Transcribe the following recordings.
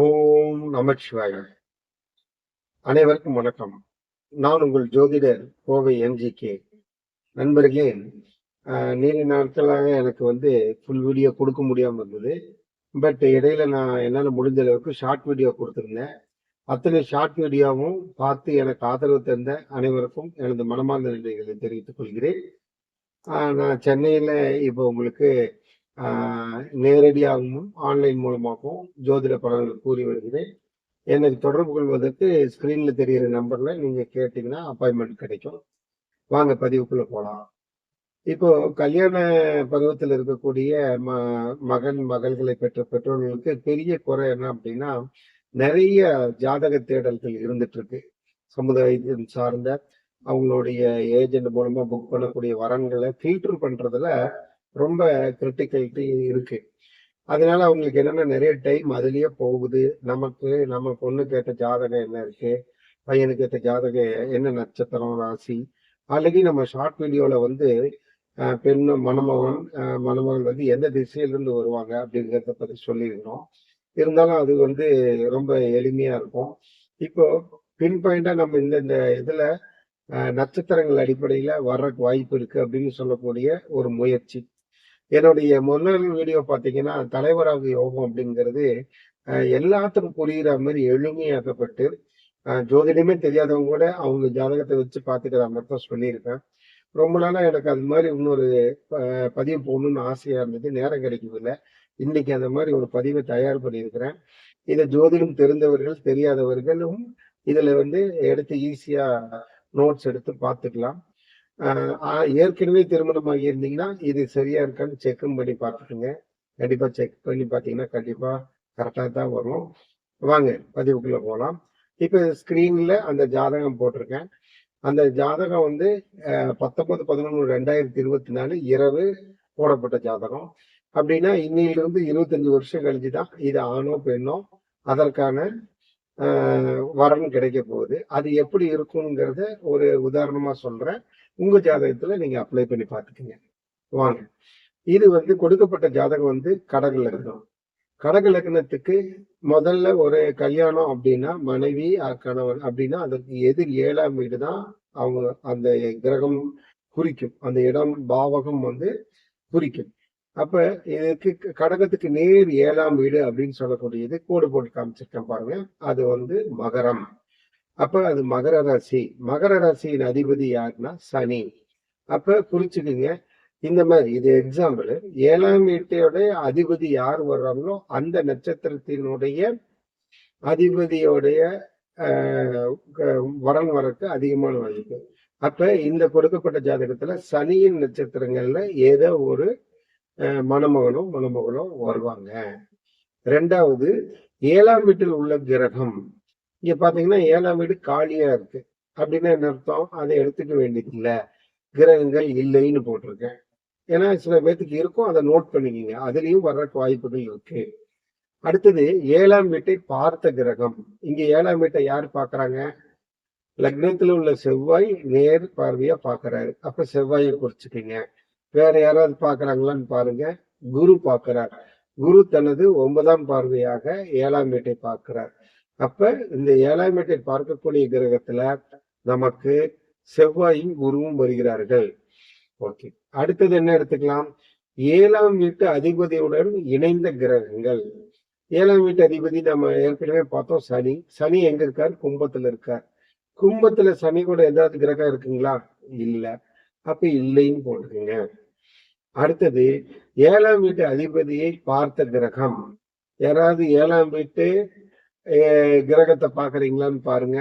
ஓம் நமச்சிவாய அனைவருக்கும் வணக்கம். நான் உங்கள் ஜோதிடர் கோவை எம்ஜிகே. நண்பர்களே நீண்ட நாட்களாக எனக்கு வந்து ஃபுல் வீடியோ கொடுக்க முடியாமல் இருந்தது. பட் இடையில நான் என்னால் முடிஞ்ச அளவுக்கு ஷார்ட் வீடியோ கொடுத்துருந்தேன். அத்தனை ஷார்ட் வீடியோவும் பார்த்து எனக்கு ஆதரவு தந்த அனைவருக்கும் எனது மனமார்ந்த நன்றிகளை தெரிவித்துக் கொள்கிறேன். நான் சென்னையில் இப்போ உங்களுக்கு நேரடியாகவும் ஆன்லைன் மூலமாகவும் ஜோதிட பலன்கள் கூறி வருகிறேன். எனக்கு தொடர்பு கொள்வதற்கு ஸ்கிரீன்ல தெரிகிற நம்பர்ல நீங்க கேட்டீங்கன்னா அப்பாயின்மெண்ட் கிடைக்கும். வாங்க பதிவுக்குள்ள போலாம். இப்போ கல்யாண பருவத்தில் இருக்கக்கூடிய ம மகன் மகள்களை பெற்ற பெற்றோர்களுக்கு பெரிய குறை என்ன அப்படின்னா நிறைய ஜாதக தேடல்கள் இருந்துட்டு இருக்கு. சமுதாயத்தின் சார்ந்த அவங்களுடைய ஏஜென்ட் மூலமா புக் பண்ணக்கூடிய வரன்களை ஃபில்டர் பண்றதுல ரொம்ப கிரிட்டிக்கலிட்டி இருக்கு. அதனால அவங்களுக்கு என்னன்னா நிறைய டைம் அதுலயே போகுது. நமக்கு நம்ம பொண்ணுக்கு ஏற்ற ஜாதகம் என்ன இருக்கு? பையனுக்கு ஏற்ற ஜாதகம் என்ன நட்சத்திரம் ராசி? ஆல்ரெடி நம்ம ஷார்ட் வீடியோல வந்து பெண் மணமகன் மணமகள் வந்து எந்த திசையிலிருந்து வருவாங்க அப்படிங்கிறத பத்தி சொல்லியிருக்கிறோம். இருந்தாலும் அது வந்து ரொம்ப எளிமையா இருக்கும். இப்போ பின் பாயிண்டா நம்ம இந்த இந்த இதுல நட்சத்திரங்கள் அடிப்படையில வர்றதுக்கு வாய்ப்பு இருக்கு அப்படின்னு சொல்லக்கூடிய ஒரு முயற்சி. என்னுடைய முதல் வீடியோ பார்த்தீங்கன்னா தலைவராக யோகம் அப்படிங்கிறது எல்லாத்துக்கும் புரிகிற மாதிரி எளிமையாக்கப்பட்டு ஜோதிடமே தெரியாதவங்க கூட அவங்க ஜாதகத்தை வச்சு பார்த்துக்கிற மாதிரி தான் சொல்லியிருக்கேன். ரொம்ப நாளாக எனக்கு அது மாதிரி இன்னொரு பதிவு போகணும்னு ஆசையாக இருந்தது. நேரம் கிடைக்கவில்லை. இன்னைக்கு அந்த மாதிரி ஒரு பதிவை தயார் பண்ணியிருக்கிறேன். இதை ஜோதிடம் தெரிந்தவர்கள் தெரியாதவர்களும் இதில் வந்து எடுத்து ஈஸியாக நோட்ஸ் எடுத்து பார்த்துக்கலாம். ஏற்கனவே திருமணமாகி இருந்தீங்கன்னா இது சரியா இருக்கான்னு செக்கும் பண்ணி பார்த்துக்கோங்க. கண்டிப்பா செக் பண்ணி பார்த்தீங்கன்னா கண்டிப்பா கரெக்டாக தான் வரும். வாங்க பதிவுக்குள்ள போகலாம் இப்போ ஸ்க்ரீன்ல அந்த ஜாதகம் போட்டிருக்கேன். அந்த ஜாதகம் வந்து பத்தொன்பது பதினொன்று ரெண்டாயிரத்தி இருபத்தி நாலு இரவு போடப்பட்ட ஜாதகம். அப்படின்னா இன்னிலிருந்து இருபத்தஞ்சு வருஷம் கழிச்சு தான் இது ஆணோ பெண்ணோ அதற்கான ஆஹ் வரன் கிடைக்க போகுது. அது எப்படி இருக்குங்கிறத ஒரு உதாரணமா சொல்றேன். உங்க ஜாதகத்துல நீங்க அப்ளை பண்ணி பார்த்துக்கங்க. வாங்க. இது வந்து கொடுக்கப்பட்ட ஜாதகம் வந்து கடக லக்னம். கடக லக்னத்துக்கு முதல்ல ஒரு கல்யாணம் அப்படின்னா மனைவி அஹ் கணவன் அப்படின்னா அதற்கு எதிர் ஏழாம் வீடு தான் அவங்க அந்த கிரகம் குறிக்கும். அந்த இடம் பாவகம் வந்து குறிக்கும். அப்ப இதுக்கு கடகத்துக்கு நேர் ஏழாம் வீடு அப்படின்னு சொல்லக்கூடியது கோடு போட்டு காமிச்சிருக்கேன் பாருங்க. அது வந்து மகரம். அப்ப அது மகர ராசி. மகர ராசியின் அதிபதி யாருன்னா சனி. அப்ப குறிச்சுக்குங்க இந்த மாதிரி இது எக்ஸாம்பிள் ஏழாம் வீட்டையோட அதிபதி யார் வர்றாங்களோ அந்த நட்சத்திரத்தினுடைய அதிபதியோடைய ஆஹ், க- வரன் வரக்கு அதிகமான வாய்ப்பு அப்ப இந்த கொடுக்கப்பட்ட ஜாதகத்துல சனியின் நட்சத்திரங்கள்ல ஏதோ ஒரு மணமகனும் மணமகனோ மணமகளோ வருவாங்க. ரெண்டாவது ஏழாம் வீட்டில் உள்ள கிரகம். இங்க பாத்தீங்கன்னா ஏழாம் வீடு காலியா இருக்கு. அப்படின்னா என்ன அர்த்தம்? அதை எடுத்துக்க வேண்டியது இல்லை கிரகங்கள் இல்லைன்னு போட்டிருக்கேன். ஏன்னா சில பேர்த்துக்கு இருக்கும். அதை நோட் பண்ணிக்கிங்க. அதுலயும் வர்றதுக்கு வாய்ப்புகள் இருக்கு. அடுத்தது ஏழாம் வீட்டை பார்த்த கிரகம். இங்க ஏழாம் வீட்டை யார் பாக்குறாங்க லக்னத்துல உள்ள செவ்வாய் நேர் பார்வையா பாக்குறாரு அப்ப செவ்வாயை குறிச்சுக்கீங்க. வேற யாராவது பாக்குறாங்களான்னு பாருங்க. குரு பாக்குறார் குரு தனது ஒன்பதாம் பார்வையாக ஏழாம் வீட்டை பார்க்கிறார். அப்ப இந்த ஏழாம் வீட்டை பார்க்கக்கூடிய கிரகத்துல நமக்கு செவ்வாயும் குருவும் வருகிறார்கள். ஓகே. அடுத்தது என்ன எடுத்துக்கலாம்? ஏழாம் வீட்டு அதிபதியுடன் இணைந்த கிரகங்கள். ஏழாம் வீட்டு அதிபதி நம்ம ஏற்கனவே பார்த்தோம் சனி. சனி எங்க இருக்கார்? கும்பத்துல இருக்கார். கும்பத்துல சனி கூட ஏதாவது கிரகம் இருக்குங்களா? இல்ல. அப்ப இல்லைன்னு போட்டுக்கோங்க. அடுத்தது ஏழாம் வீட்டு அதிபதியை பார்த்த கிரகம். யாராவது ஏழாம் வீட்டு கிரகத்தை பாக்குறீங்களான்னு பாருங்க.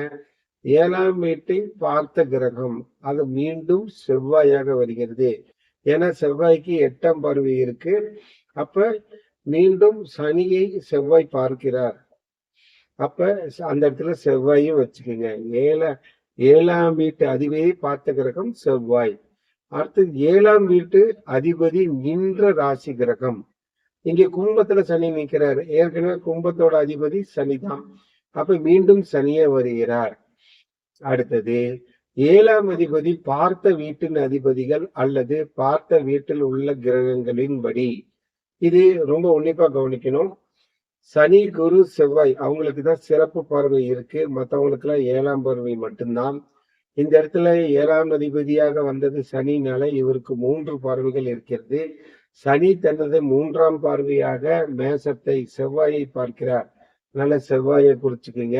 ஏழாம் வீட்டை பார்த்த கிரகம் அது மீண்டும் செவ்வாயாக வருகிறது. ஏன்னா செவ்வாய்க்கு எட்டாம் பார்வை இருக்கு. அப்ப மீண்டும் சனியை செவ்வாய் பார்க்கிறார். அப்ப அந்த இடத்துல செவ்வாயும் வச்சுக்கோங்க. ஏழ ஏழாம் வீட்டு அதிபதியை பார்த்த கிரகம் செவ்வாய். அடுத்து ஏழாம் வீட்டு அதிபதி நின்ற ராசி கிரகம். இங்க கும்பத்துல சனி நிற்கிறார். ஏற்கனவே கும்பத்தோட அதிபதி சனிதான். அப்ப மீண்டும் சனியே வருகிறார். அடுத்தது ஏழாம் அதிபதி பார்த்த வீட்டின் அதிபதிகள் அல்லது பார்த்த வீட்டில் உள்ள கிரகங்களின்படி. இது ரொம்ப உன்னிப்பா கவனிக்கணும். சனி குரு செவ்வாய் அவங்களுக்கு தான் சிறப்பு பார்வை இருக்கு. மற்றவங்களுக்கு எல்லாம் ஏழாம் பார்வை மட்டும்தான். இந்த இடத்துல ஏழாம் அதிபதியாக வந்தது சனினால இவருக்கு மூன்று பார்வைகள் இருக்கிறது. சனி தனது மூன்றாம் பார்வையாக மேசத்தை செவ்வாயை பார்க்கிறார். நல்ல செவ்வாயை குறிச்சுக்கோங்க.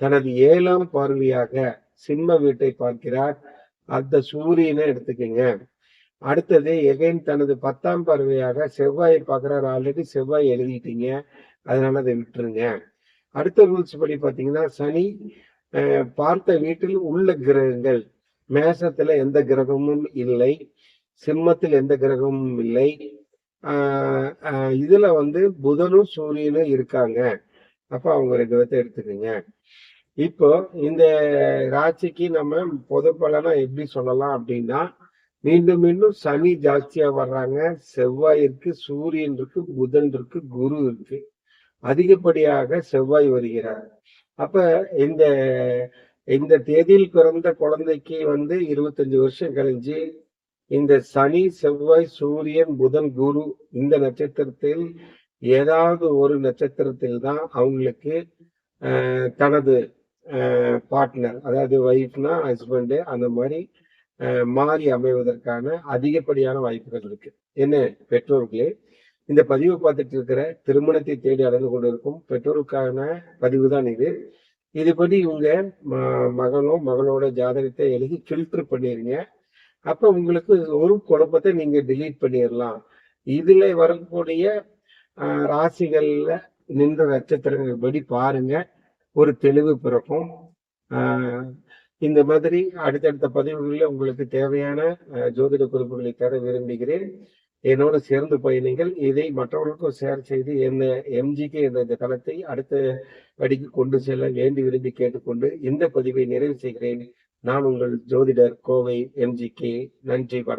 தனது ஏழாம் பார்வையாக சிம்ம வீட்டை பார்க்கிறார். அந்த சூரியனை எடுத்துக்கோங்க. அடுத்தது எகைன் தனது பத்தாம் பார்வையாக செவ்வாயை பார்க்கிறார். ஆல்ரெடி செவ்வாய் எழுதிட்டீங்க. அதனால அதை விட்டுருங்க. அடுத்த ரூல்ஸ் படி பார்த்தீங்கன்னா சனி பார்த்த வீட்டில் உள்ள கிரகங்கள் மேசத்துல எந்த கிரகமும் இல்லை. சிம்மத்தில் எந்த கிரகமும் இல்லை. ஆஹ், இதுல வந்து புதனும் சூரியனும் இருக்காங்க. அப்ப அவங்க ரெண்டு பேர்த்த எடுத்துக்கோங்க. இப்போ இந்த ராசிக்கு நம்ம பொது பலனா எப்படி சொல்லலாம் அப்படின்னா மீண்டும் மீண்டும் சனி ஜாஸ்தியா வர்றாங்க. செவ்வாய் இருக்கு சூரியன் இருக்கு புதன் இருக்கு குரு இருக்கு. அதிகப்படியாக செவ்வாய் வருகிறார். அப்ப இந்த இந்த தேதியில் பிறந்த குழந்தைக்கு வந்து இருபத்தஞ்சு வருஷம் கழிஞ்சு இந்த சனி செவ்வாய் சூரியன் புதன் குரு இந்த நட்சத்திரத்தில் ஏதாவது ஒரு நட்சத்திரத்தில் தான் அவங்களுக்கு தனது பார்ட்னர் அதாவது ஒய்ஃப்னா ஹஸ்பண்டு அந்த மாதிரி மாறி அமைவதற்கான அதிகப்படியான வாய்ப்புகள் இருக்கு. என்ன பெற்றோர்களே இந்த பதிவு பார்த்துட்டு இருக்கிற திருமணத்தை தேடி அடைந்து கொண்டிருக்கும் பெற்றோருக்கான பதிவு தான் இது. இதுபடி இவங்க ம- மகனோ மகளோட ஜாதகத்தை எழுதி ஃபில்டர் பண்ணிருங்க. அப்போ உங்களுக்கு ஒரு குழப்பத்தை நீங்க டிலீட் பண்ணிடலாம் இதுல வரக்கூடிய ராசிகளில் ராசிகள்ல நின்ற நட்சத்திரங்கள் படி பாருங்க. ஒரு தெளிவு பிறக்கும். இந்த மாதிரி அடுத்தடுத்த பதிவுகளில் உங்களுக்கு தேவையான ஜோதிட குறிப்புகளை தர விரும்புகிறேன். என்னோடு சேர்ந்து பயணிகள் இதை மற்றவர்களுக்கும் ஷேர் செய்து என்ன எம்ஜிகே என்ற இந்த தளத்தை அடுத்த படிக்கு கொண்டு செல்ல வேண்டி விரும்பி கேட்டுக்கொண்டு இந்த பதிவை நிறைவு செய்கிறேன். நான் உங்கள் ஜோதிடர் கோவை எம்ஜி கே. நன்றி வணக்கம்.